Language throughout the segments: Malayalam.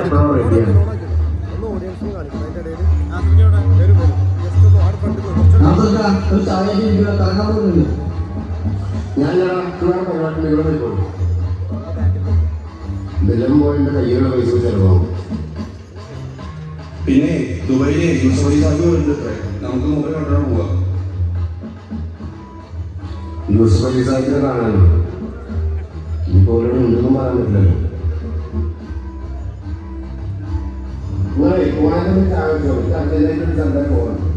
എപ്പോഴും റെഡിയാണ്. ഒരു ചായ പോകുന്നില്ല ഞാൻ വേറെ പരിപാടി ഇവിടെ പോയിക്കോളൂ ബെല്ലം പോയിന്റെ കയ്യിലുള്ള പൈസ ചെലവാകും. പിന്നെ ദുബായിലെ യൂസഫലി സാഹിബ് വരുന്നുണ്ട് നമുക്ക് മുമ്പിൽ കണ്ടോ പോവാ. യൂസഫ് അലി സാഹിബിനെ കാണാനോ ഇനിയിപ്പോ അവരോട് ഉണ്ടെന്നും പറയാൻ പറ്റില്ലല്ലോ. നിങ്ങളെ പോകാനൊന്നും ചായ ചോദിച്ചു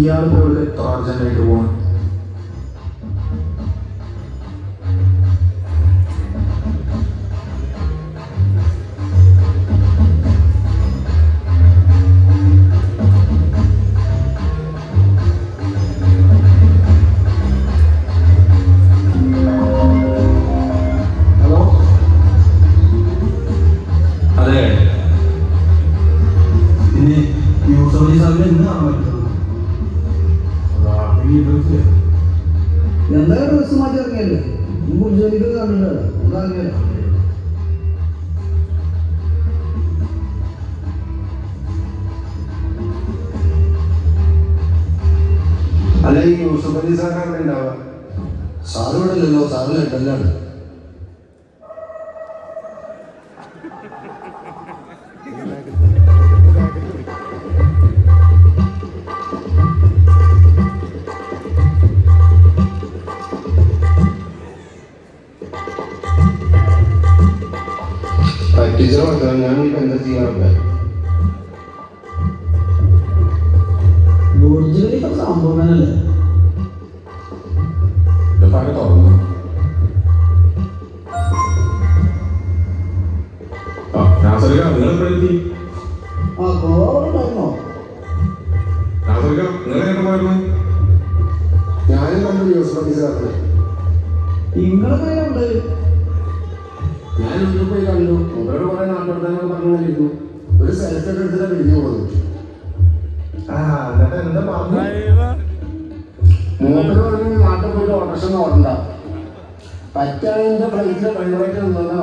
ഇയാൾ ഇവിടെ എത്ര അർജന്റായിട്ട് പോകണം എന്താ ഡ്രസ് മാറ്റി ഇറങ്ങിയല്ലേ ജോലിക്ക് കണ്ടില്ല അതറിയാലോ അല്ല ഈ യൂസഫ് അലി സാറാണ് ഉണ്ടാവുക സാറ് ഇവിടെ ഇല്ലല്ലോ സാറ് ലണ്ടനിലാണ് ടീച്ചർ പറഞ്ഞാൽ ഞാൻ ഇപ്പൊ എന്താ ചെയ്യാറുണ്ട്? സംഭവമല്ലേ ഇതൊക്കെ തുറന്നു നിങ്ങൾ എപ്പോഴെത്തി നിങ്ങൾ എങ്ങനെ പോയിരുന്നു? ഞാനും കണ്ടു യൂസഫ് അലി സാറിനെ കയ്യിലുണ്ട് ഞാൻ വീട്ടിൽ പോയി കണ്ടു. അവരോട് കുറെ നാട്ടുവർത്തനങ്ങൾ പറഞ്ഞുകൊണ്ടിരുന്നു. ഒരു സെൽഫി എടുത്തിട്ട് പോകുന്നു ആ എന്നിട്ട് എന്താ പറഞ്ഞു? മൂപ്പര് പറഞ്ഞു നാട്ടിൽ പോയിട്ട് ഓടണ്ട. പറ്റാണെങ്കിൽ ഫ്ലൈറ്റിലെ വെള്ളമായിട്ട് നിന്നാ